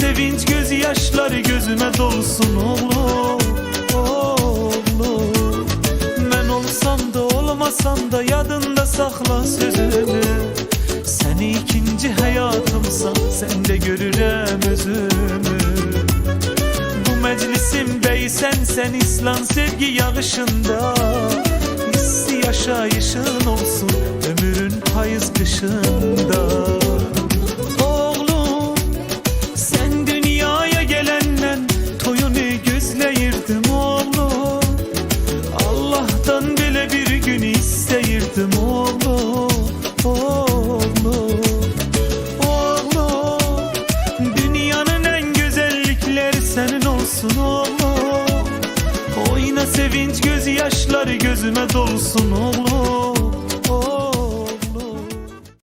Sevinç gözyaşları gözüme dolsun oğlum, oğlum. Ben olsam da olmasam da yadında sakla sözünü. Sen ikinci hayatımsan sen de görürem özümü. Bu meclisim bey sen sen İslam sevgi yağışında. Hissi yaşayışın olsun ömrün payız kışında. Oğlum Oğlum Oğlum Dünyanın en güzellikleri senin olsun oğlum Oyna sevinç gözyaşları gözüme dolsun oğlum